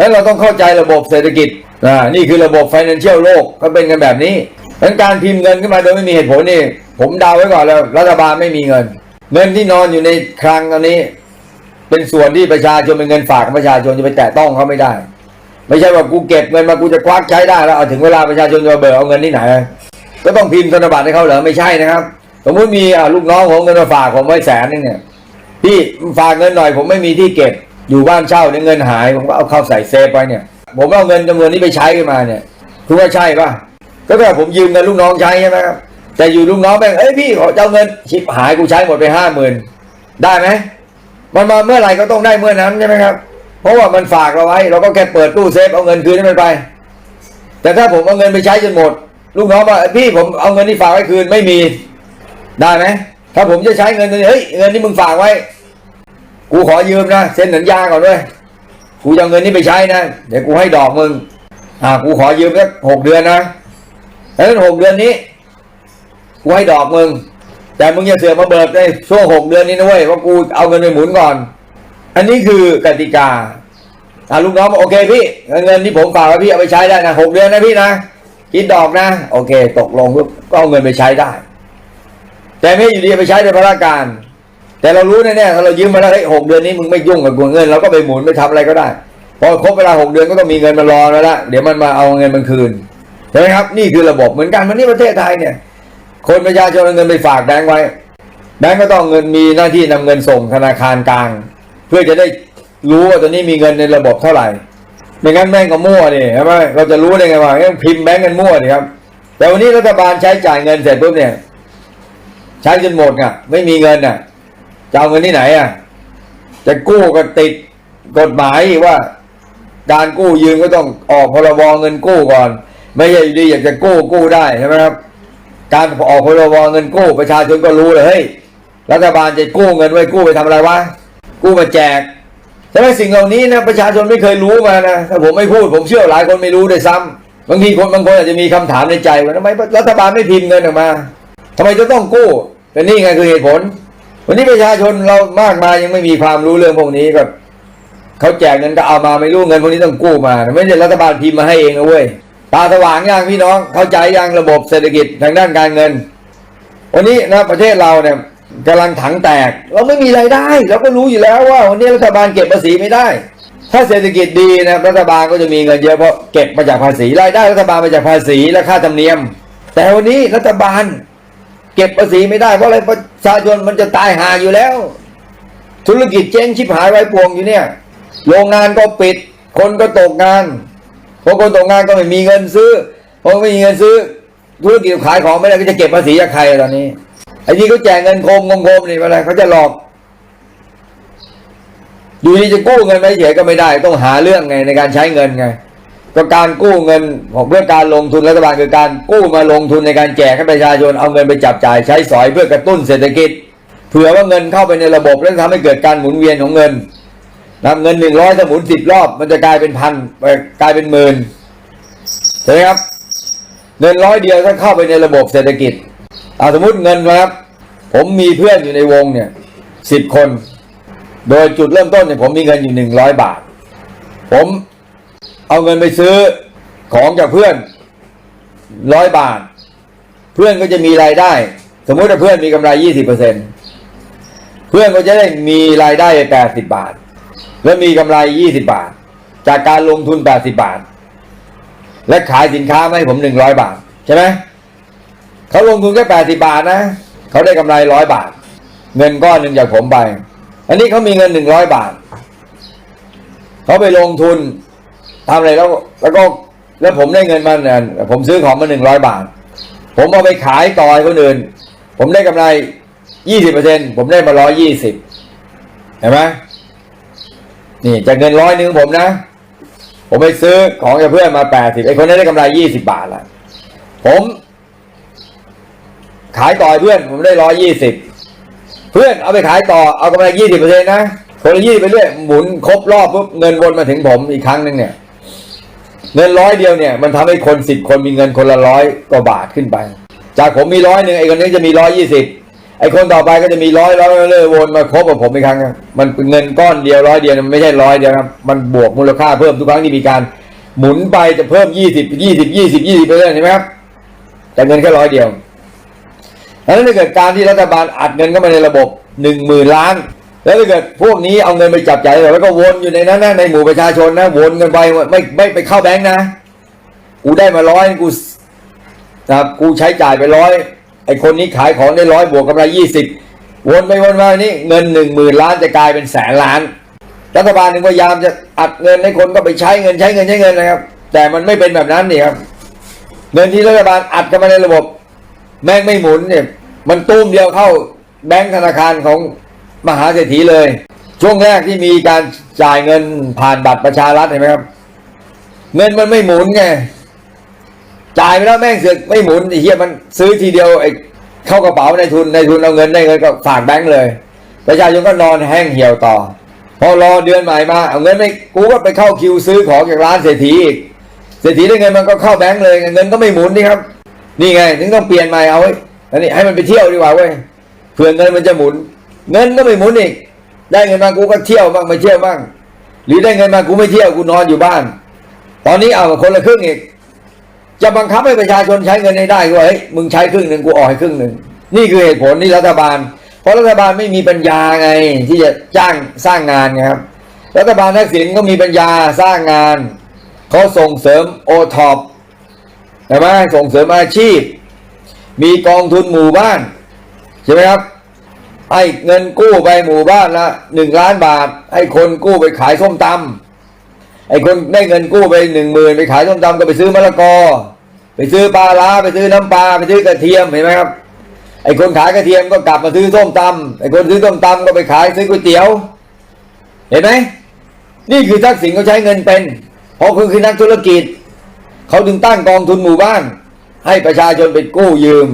แล้วเราต้องเข้าใจระบบเศรษฐกิจอ่านี่คือระบบ financial โลกก็เป็นกันแบบนี้ดังนั้นการพิมพ์เงินขึ้นมาโดยไม่มีเหตุผลนี่ ผมเดาไว้ก่อนแล้วรัฐบาลไม่มีเงิน เงินที่นอนอยู่ในคลังอันนี้ เป็นส่วนที่ประชาชนเป็นเงินฝากของประชาชนจะไปแตะต้องเขาไม่ได้ ไม่ใช่ว่ากูเก็บเงินมากูจะควักใช้ได้แล้วเอาถึงเวลาประชาชนจะเบิกเอาเงินที่ไหน ก็ต้องพิมพ์ธนบัตรให้เขาเหรอไม่ใช่นะครับสมมติมีลูกน้องผมเงินมาฝากผมไว้แสนนึงเนี่ยพี่ฝากเงินหน่อยผมไม่มีที่เก็บ อยู่บ้านเช่าเนี่ยเงินหายผมก็เอาเข้าใส่เซฟไปเนี่ย ผมเอาเงินจำนวนนี้ไปใช้ขึ้นมาเนี่ยคุณว่าใช่ปะก็แบบผมยืมเงินลูกน้องใช้ใช่ไหมครับแต่อยู่ลูกน้องแม่งเอ้ยพี่ขอเจ้าเงินชิบหายกูใช้หมดไปห้าหมื่นได้ไหมมันมาเมื่อไหร่ก็ต้องได้เมื่อนั้นใช่ไหมครับ เพราะว่ามันฝากเราไว้ เราก็แค่เปิดตู้เซฟเอาเงินคืนให้มันไป แต่ถ้าผมเอาเงินไปใช้จนหมด ลูกน้องว่าพี่ผมเอาเงินที่ฝากไว้คืนไม่มีได้ไหมถ้าผมจะใช้เงินตัวนี้เฮ้ยเงินที่มึงฝากไว้ กูขอยืมนะเซ็นสัญญาก่อนด้วยกูจะเงินนี้ไปใช้นะเดี๋ยวกูให้ดอกมึง อ่า กูขอยืมสักหกเดือนนะแล้วหกเดือนนี้กูให้ดอกมึง แต่มึงอย่าเสือกมาเบิกในช่วงหกเดือนนี้นะเว้ยว่ากูเอาเงินไปหมุนก่อน อันนี้คือกติกาอ่าลูกน้องบอกโอเคพี่เงินที่ผมฝากไว้พี่เอาไปใช้ได้นะหกเดือนนะพี่นะคิดดอกนะ โอเค ตกลงก็เอาเงินไปใช้ได้ แต่ไม่อยู่ดีไปใช้ในพระราการ แต่เรารู้แน่ๆถ้าเรายืมมาแล้วเฮ้ยหกเดือนนี้มึงไม่ยุ่งกับกูเงินเราก็ไปหมุนไปทำอะไรก็ได้พอครบเวลาหกเดือนก็ต้องมีเงินมารอแล้วละเดี๋ยวมันมาเอาเงินมันคืนใช่ไหมครับ นี่คือระบบเหมือนกันมันนี่ประเทศไทยเนี่ย คนประชาชนเอาเงินไปฝากแบงก์ไว้แบงก์ก็ต้องเงินมีหน้าที่นำเงินส่งธนาคารกลาง เพื่อจะได้รู้ว่าตอนนี้มีเงินในระบบเท่าไหร่ไม่งั้นแม่งก็มั่วนี่ใช่ไหมเราจะรู้ได้ไงว่าพิมพ์แบงก์กันมั่วนี่ครับ แต่วันนี้รัฐบาลใช้จ่ายเงินเสร็จปุ๊บเนี่ย ใช้จนหมดอะ ไม่มีเงินอะ จะเอาเงินที่ไหนอะ จะกู้ก็ติดกฎหมายว่า การกู้ยืมก็ต้องออกพรบเงินกู้ก่อน ไม่ใช่อยู่ดีอยากจะกู้กู้ได้ใช่ไหมครับ การออกพรบเงินกู้ประชาชนก็รู้เลยเฮ้ยรัฐบาลจะกู้เงินไว้กู้ไปทำอะไรวะกู้มาแจกใช่ไหมสิ่งเหล่านี้นะประชาชนไม่เคยรู้มานะถ้าผมไม่พูดผมเชื่อหลายคนไม่รู้ด้วยซ้ำบางทีคนบางคนอาจจะมีคำถามในใจว่าทำไมรัฐบาลไม่พิมพ์เงินออกมาทำไมจะต้องกู้แต่นี่ไงคือเหตุผล วันนี้ประชาชนเรามากมายยังไม่มีความรู้เรื่องพวกนี้ก็เขาแจกเงินก็เอามาไม่รู้เงินพวกนี้ต้องกู้มา ไม่ใช่รัฐบาลพิมพ์มาให้เองนะเว้ยตาสว่างยังพี่น้องเข้าใจยังระบบเศรษฐกิจทางด้านการเงิน วันนี้นะประเทศเราเนี่ยกำลังถังแตก เราไม่มีรายได้ เราก็รู้อยู่แล้วว่าวันนี้รัฐบาลเก็บภาษีไม่ได้ ถ้าเศรษฐกิจดีนะรัฐบาลก็จะมีเงินเยอะเพราะเก็บมาจากภาษีรายได้รัฐบาลมาจากภาษีและค่าธรรมเนียม แต่วันนี้รัฐบาล เก็บภาษีไม่ได้เพราะอะไรประชาชนมันจะตายหาอยู่แล้ว ธุรกิจเจ๊งชิบหายไว้ปวงอยู่เนี่ย โรงงานก็ปิด คนก็ตกงานพอคนตกงานก็ไม่มีเงินซื้อพอไม่มีเงินซื้อ ธุรกิจขายของไม่ได้ก็จะเก็บภาษีจากใครตอนนี้ไอ้ที่เขาแจกเงินโคมงงๆนี่อะไรเขาจะหลอกอยู่ดีจะกู้เงินไปเฉยก็ไม่ได้ ต้องหาเรื่องไงในการใช้เงินไง ก็การกู้เงินของเพื่อการลงทุนรัฐบาลคือการกู้มาลงทุนในการแจกให้ประชาชนเอาเงินไปจับจ่ายใช้สอยเพื่อกระตุ้นเศรษฐกิจ เผื่อว่าเงินเข้าไปในระบบแล้วทำให้เกิดการหมุนเวียนของเงินนำเงินหนึ่งร้อยถ้าหมุนสิบรอบ มันจะกลายเป็นพันกลายเป็นหมื่นใช่ไหมครับ เงินร้อยเดียวถ้าเข้าไปในระบบเศรษฐกิจเอาสมมติเงินนะครับ ผมมีเพื่อนอยู่ในวงเนี่ยสิบคน โดยจุดเริ่มต้นเนี่ยผมมีเงินอยู่หนึ่งร้อยบาท ผม เอาเงินไปซื้อของจากเพื่อนร้อยบาท เพื่อนก็จะมีรายได้ สมมุติว่าเพื่อนมีกำไรยี่สิบเปอร์เซ็นเพื่อนก็จะได้มีรายได้แปดสิบบาท แล้วมีกำไรยี่สิบบาท จากการลงทุนแปดสิบบาท และขายสินค้าให้ผมหนึ่งร้อยบาท ใช่ไหมเขาลงทุนแค่แปดสิบาทนะเขาได้กำไรร้อยบาท เงินก้อนหนึ่งจากผมไป อันนี้เขามีเงินหนึ่งร้อยบาทเขาไปลงทุน ทำอะไรแล้ว แล้วก็แล้วผมได้เงินมาเนี่ยผมซื้อของมาหนึ่งร้อยบาท ผมเอาไปขายต่อให้คนอื่น ผมได้กำไรยี่สิบเปอร์เซ็นผมได้มาร้อยยี่สิบเห็นไหมนี่จากเงินร้อยหนึ่งผมนะ ผมไปซื้อของกับเพื่อนมาแปดสิบไอ้คนนั้นได้กำไรยี่สิบบาทละผม ขายต่อเพื่อน ผมได้ร้อยยี่สิบเพื่อนเอาไปขายต่อเอากำไรยี่สิบเปอร์เซ็นต์นะคนละยี่ไปเรื่อยหมุนครบรอบปุ๊บเงินวนมาถึงผมอีกครั้งหนึ่งเนี่ย เงินร้อยเดียวเนี่ยมันทำให้คนสิบคนมีเงินคนละร้อยกว่าบาทขึ้นไป จากผมมีร้อยหนึ่งไอ้คนนี้จะมีร้อยยี่สิบไอ้คนต่อไปก็จะมีร้อยร้อยเรื่อยวนมาคบกับผมอีกครั้งมันเงินก้อนเดียวร้อยเดียวมันไม่ใช่ร้อยเดียวครับมันบวกมูลค่าเพิ่มทุกครั้งที่มีการหมุนไปจะเพิ่มยี่สิบยี่สิบยี่สิบยี่สิบไปเรื่อยๆเห็นไหมครับแต่เงินแค่ร้อยเดียวแล้วถ้าเกิดการที่รัฐบาลอัดเงินเข้ามาในระบบหนึ่งหมื่นล้าน แล้วถ้าเกิดพวกนี้เอาเงินไปจับจ่ายแล้วก็วนอยู่ในนั้นนะในหมู่ประชาชนนะวนกันไปไม่ไม่ไปเข้าแบงค์นะกูได้มาร้อยกูนะครับกูใช้จ่ายไปร้อยไอคนนี้ขายของได้ร้อยบวกกำไรยี่สิบวนไปวนมานี่เงินหนึ่งหมื่นล้านจะกลายเป็นแสนล้าน รัฐบาลหนึ่งพยายามจะอัดเงินให้คนก็ไปใช้เงินใช้เงินใช้เงินนะครับ แต่มันไม่เป็นแบบนั้นนี่ครับเงินที่รัฐบาลอัดเข้ามาในระบบ แม่งไม่หมุนเนี่ยมันตุ้มเดียวเข้าแบงก์ธนาคารของ มหาเศรษฐีเลย ช่วงแรกที่มีการจ่ายเงินผ่านบัตรประชารัฐเห็นไหมครับ เงินมันไม่หมุนไงจ่ายไปแล้วแม่งเสือกไม่หมุนไอ้เหี้ยมันซื้อทีเดียวไอ้เข้ากระเป๋าในทุนในทุนเอาเงินได้เงินก็ฝากแบงก์เลย ประชาชนก็นอนแห้งเหี่ยวต่อ พอรอเดือนใหม่มาเอาเงินไม่กูก็ไปเข้าคิวซื้อของจากร้านเศรษฐีอีกเศรษฐีได้เงินมันก็เข้าแบงก์เลยเงินก็ไม่หมุนนี่ครับ นี่ไงถึงต้องเปลี่ยนใหม่เอาไว้อันนี้ให้มันไปเที่ยวดีกว่าเว้ยเผื่อเงินมันจะหมุน เงินก็ไม่หมุนอีก ได้เงินมากูก็เที่ยวบ้างไม่เที่ยวบ้าง หรือได้เงินมากูไม่เที่ยวกูนอนอยู่บ้าน ตอนนี้เอาคนละครึ่งอีก จะบังคับให้ประชาชนใช้เงินให้ได้ก็ว่าเฮ้ยมึงใช้ครึ่งหนึ่งกูออกให้ครึ่งหนึ่งนี่คือเหตุผลที่รัฐบาล เพราะรัฐบาลไม่มีปัญญาไง ที่จะจ้างสร้างงานครับ รัฐบาลทักษิณก็มีปัญญาสร้างงานเขาส่งเสริมโอท็อปใช่ไหมส่งเสริมอาชีพ มีกองทุนหมู่บ้านใช่ไหมครับ ให้เงินกู้ไปหมู่บ้านละหนึ่งล้านบาท ให้คนกู้ไปขายส้มตำไอ้คนได้เงินกู้ไปหนึ่งหมื่นไปขายส้มตำก็ไปซื้อมะละกอ ไปซื้อปลาล้าไปซื้อน้ำปลาไปซื้อกระเทียมเห็นไหมครับ ไอ้คนขายกระเทียมก็กลับมาซื้อส้มตำไอ้คนซื้อส้มตำก็ไปขายซื้อก๋วยเตี๋ยว เห็นไหมนี่คือทักษิณเขาใช้เงินเป็น เพราะคือคือนักธุรกิจ เขาถึงตั้งกองทุนหมู่บ้าน ให้ประชาชนไปกู้ยืม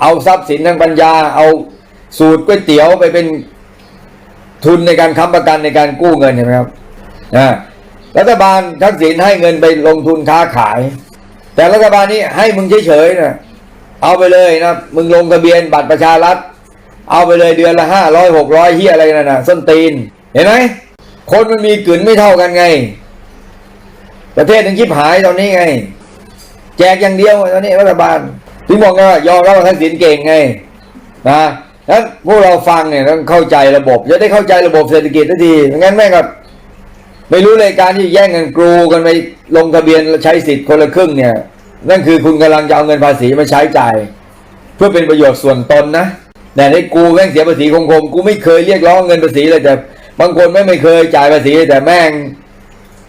เอาทรัพย์สินทางปัญญาเอา สูตรก๋วยเตี๋ยวไปเป็นทุนในการค้ำประกันในการกู้เงินเห็นไหมครับอ่ารัฐบาลทักษิณให้เงินไปลงทุนค้าขาย แต่รัฐบาลนี้ให้มึงเฉยๆนะเอาไปเลยนะมึงลงทะเบียนบัตรประชารัฐ เอาไปเลยเดือนละห้าร้อยหกร้อยเฮียอะไรนั่นนะส้นตีน เห็นไหมคนมันมีกลืนไม่เท่ากันไง ประเทศถึงชิบหายตอนนี้ไง แจกอย่างเดียวตอนนี้รัฐบาลถึงบอกว่ายอมรับทักษิณเก่งไงนะ แล้วพวกเราฟังเนี่ยต้องเข้าใจระบบ จะได้เข้าใจระบบเศรษฐกิจทันทีไม่งั้นแม่งก็ไม่รู้เลยการที่แย่งเงินกรูกันไปลงทะเบียนใช้สิทธิ์คนละครึ่งเนี่ย นั่นคือคุณกำลังจะเอาเงินภาษีมาใช้จ่าย เพื่อเป็นประโยชน์ส่วนตนนะแต่ในกูแม่งเสียภาษีคงๆกูไม่เคยเรียกร้องเงินภาษีเลยแต่บางคนไม่ไม่เคยจ่ายภาษีแต่แม่ง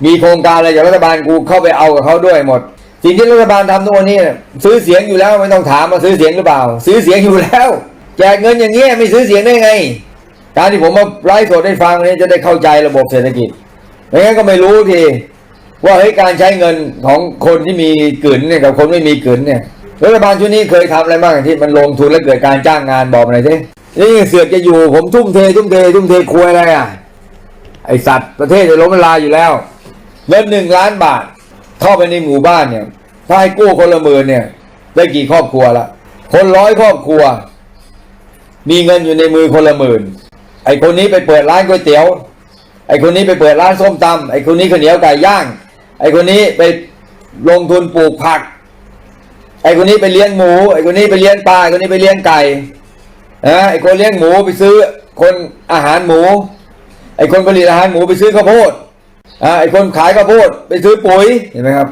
มีโครงการอะไรจากรัฐบาลกูเข้าไปเอากับเขาด้วยหมดสิ่งที่รัฐบาลทำทุกวันนี้ซื้อเสียงอยู่แล้วไม่ต้องถามมาซื้อเสียงหรือเปล่า ซื้อเสียงอยู่แล้ว แจกเงินอย่างเงี้ยไม่ซื้อเสียงได้ไง การที่ผมมาไลฟ์สดให้ฟังนี้จะได้เข้าใจระบบเศรษฐกิจไม่งั้นก็ไม่รู้ทีว่าเฮ้ยการใช้เงินของคนที่มีกลืนเนี่ยกับคนไม่มีกลืนเนี่ยรัฐบาลชุดนี้เคยทำอะไรบ้างที่มันลงทุนแล้วเกิดการจ้างงานบอกมาหน่อยสินี่เสือกจะอยู่ผมทุ่มเททุ่มเททุ่มเทคุยอะไรอะไอสัตว์ประเทศจะล้มละลายอยู่แล้วเงินหนึ่งล้านบาท เข้าไปในหมู่บ้านเนี่ยถ้าให้กู้คนละหมื่นเนี่ย ได้กี่ครอบครัวละคนร้อยครอบครัว มีเงินอยู่ในมือคนละหมื่น ไอคนนี้ไปเปิดร้านก๋วยเตี๋ยว ไอคนนี้ไปเปิดร้านส้มตำไอคนนี้ข้าวเหนียวไก่ย่าง ไอคนนี้ไปลงทุนปลูกผัก ไอคนนี้ไปเลี้ยงหมู ไอคนนี้ไปเลี้ยงปลาไอคนนี้ไปเลี้ยงไก่นะไอคนเลี้ยงหมูไปซื้อคนอาหารหมู ไอคนผลิตอาหารหมูไปซื้อข้าวโพดอ่าไอคนขายข้าวโพดไปซื้อปุ๋ยเห็นไหมครับ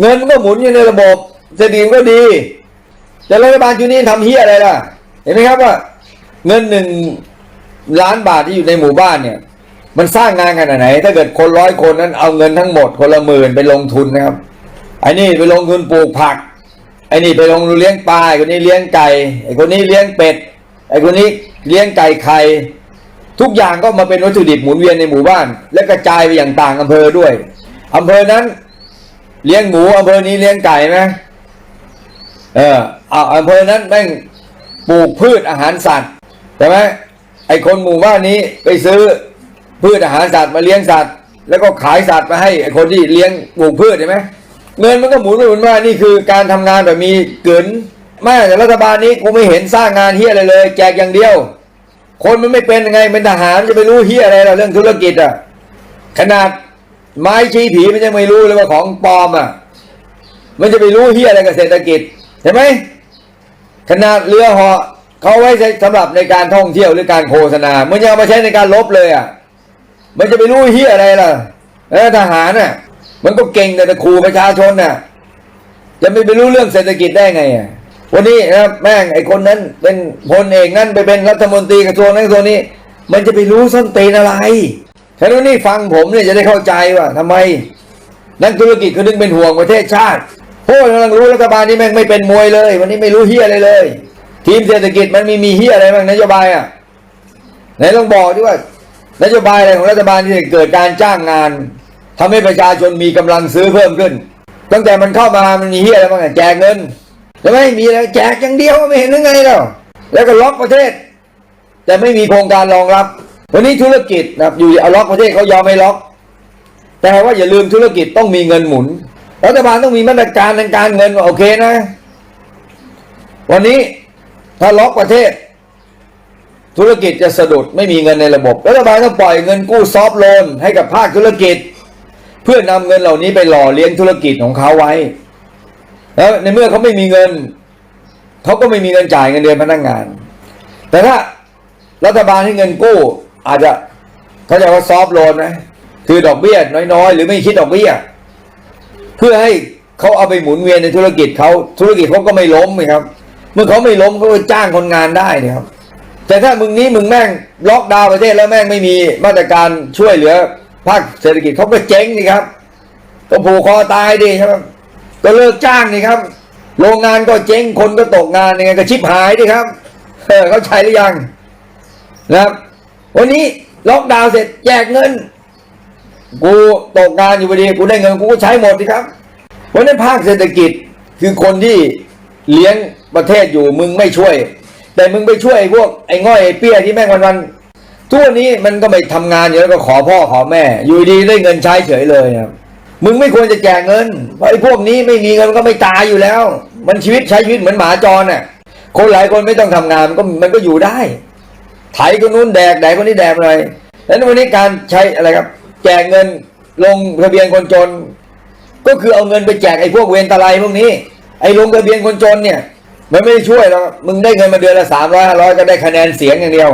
เงินมันก็หมุนอยู่ในระบบเศรษฐกิจก็ดี แต่รัฐบาลชุดนี้ทำเฮียอะไรล่ะ ห็นไหมครับว่า เงินหนึ่งล้านบาทที่อยู่ในหมู่บ้านเนี่ย มันสร้างงานขนาดไหน ถ้าเกิดคนร้อยคนนั้นเอาเงินทั้งหมดคนละหมื่นไปลงทุนนะครับไอ้นี่ไปลงทุนปลูกผักไอ้นี่ไปลงทุนเลี้ยงปลาไอ้คนนี้เลี้ยงไก่ไอ้คนนี้เลี้ยงเป็ดไอ้คนนี้เลี้ยงไก่ไข่ทุกอย่างก็มาเป็นวัตถุดิบหมุนเวียนในหมู่บ้าน และกระจายไปอย่างต่างอำเภอด้วยอำเภอนั้น เลี้ยงหมูอำเภอนี้เลี้ยงไก่ไหมเออเอาอำเภอนั้นแม่ง ปลูกพืชอาหารสัตว์ใช่ไหมไอคนหมู่บ้านนี้ไปซื้อพืชอาหารสัตว์มาเลี้ยงสัตว์ แล้วก็ขายสัตว์มาให้ไอคนที่เลี้ยงปลูกพืชใช่ไหมเงินมันก็หมุนไปหมุนมานี่คือการทำงานแบบมีเกินแม่แต่รัฐบาลนี้กูไม่เห็นสร้างงานเฮียอะไรเลย แจกอย่างเดียว คนมันไม่เป็นยังไงเป็นทหารจะไปรู้เฮียอะไรเราเรื่องธุรกิจอะขนาดไม้ชี้ผีมันยังไม่รู้เลยว่าของปลอมอะมันจะไปรู้เฮียอะไรกับเศรษฐกิจเห็นไหม ขนาดเรือเหาะเขาไว้ใช้สำหรับในการท่องเที่ยวหรือการโฆษณามันยังเอามาใช้ในการลบเลยอะมันจะไปรู้เฮียอะไรล่ะเออทหารน่ะ มันก็เก่งแต่จะขู่ประชาชนน่ะ จะไม่ไปรู้เรื่องเศรษฐกิจได้ไงอะวันนี้นะแม่งไอ้คนนั้นเป็นพลเอกนั่นไปเป็นรัฐมนตรีกระทรวงนั้นกระทรวงนี้ มันจะไปรู้ส้นตีนอะไรฉะนั้นนี่ฟังผมเนี่ยจะได้เข้าใจว่าทำไม นักธุรกิจเขาดึงเป็นห่วงประเทศชาติ พว่ากำลังรู้รัฐบาลนี้แม่งไม่เป็นมวยเลย วันนี้ไม่รู้เฮียอะไรเลย ทีมเศรษฐกิจมันมีมีเฮียอะไรบ้างนโยบายอะไหนลองบอกดิว่านโยบายอะไรของรัฐบาลที่เกิดการจ้างงานทำให้ประชาชนมีกำลังซื้อเพิ่มขึ้น ตั้งแต่มันเข้ามามันมีเฮียอะไรบ้างแจกเงินใช่ไหมมีอะไรแจกอย่างเดียวไม่เห็นหรือไงแล้วแล้วก็ล็อกประเทศ แต่ไม่มีโครงการรองรับ วันนี้ธุรกิจนะครับอยู่เอาล็อกประเทศเขายอมไม่ล็อก แต่ว่าอย่าลืมธุรกิจต้องมีเงินหมุน รัฐบาลต้องมีมาตรการทางการเงินโอเคนะ วันนี้ถ้าล็อกประเทศ ธุรกิจจะสะดุดไม่มีเงินในระบบ รัฐบาลต้องปล่อยเงินกู้ซอฟโลนให้กับภาคธุรกิจ เพื่อนำเงินเหล่านี้ไปหล่อเลี้ยงธุรกิจของเขาไว้ แล้วในเมื่อเขาไม่มีเงินเขาก็ไม่มีเงินจ่ายเงินเดือนพนักงาน แต่ถ้ารัฐบาลให้เงินกู้ อาจจะเขาจะว่าซอฟโลนไหมคือดอกเบี้ยน้อยๆ หรือไม่คิดดอกเบี้ย เพื่อให้เขาเอาไปหมุนเวียนในธุรกิจเขาธุรกิจเขาก็ไม่ล้มไงครับ เมื่อเขาไม่ล้มเขาก็จ้างคนงานได้นี่ครับ แต่ถ้ามึงนี้มึงแม่งล็อกดาวน์ประเทศแล้วแม่งไม่มีมาตรการช่วยเหลือภาคเศรษฐกิจเขาก็เจ๊งนี่ครับก็ผูกคอตายดิใช่ไหมก็เลิกจ้างนี่ครับ โรงงานก็เจ๊งคนก็ตกงานยังไงก็ชิบหายดิครับเออเขาใช้หรือยังนะครับ วันนี้ล็อกดาวน์เสร็จแจกเงิน กูตกงานอยู่พอดีกูได้เงินกูก็ใช้หมดสิครับ เพราะฉะนั้นภาคเศรษฐกิจคือคนที่เลี้ยงประเทศอยู่มึงไม่ช่วย แต่มึงไปช่วยไอ้พวกไอ้ง่อยไอ้เปี้ยที่แม่งวันวันทุกวันนี้มันก็ไม่ทำงานอยู่แล้วก็ขอพ่อขอแม่ อยู่ดีได้เงินใช้เฉยเลยครับมึงไม่ควรจะแจกเงินเพราะไอ้พวกนี้ไม่มีเงินก็ไม่ตายอยู่แล้ว มันชีวิตใช้ชีวิตเหมือนหมาจรน่ะคนหลายคนไม่ต้องทำงานมันก็มันก็อยู่ได้ ไถคนนู้นแดกแดกคนนี้แดกอะไรแล้ววันนี้การใช้อะไรครับ แจกเงินลงทะเบียนคนจน ก็คือเอาเงินไปแจกไอ้พวกเวรตะไลพวกนี้ ไอ้ลงทะเบียนคนจนเนี่ย มันไม่ได้ช่วยหรอกมึงได้เงินมาเดือนละสามร้อยห้าร้อยก็ได้คะแนนเสียงอย่างเดียว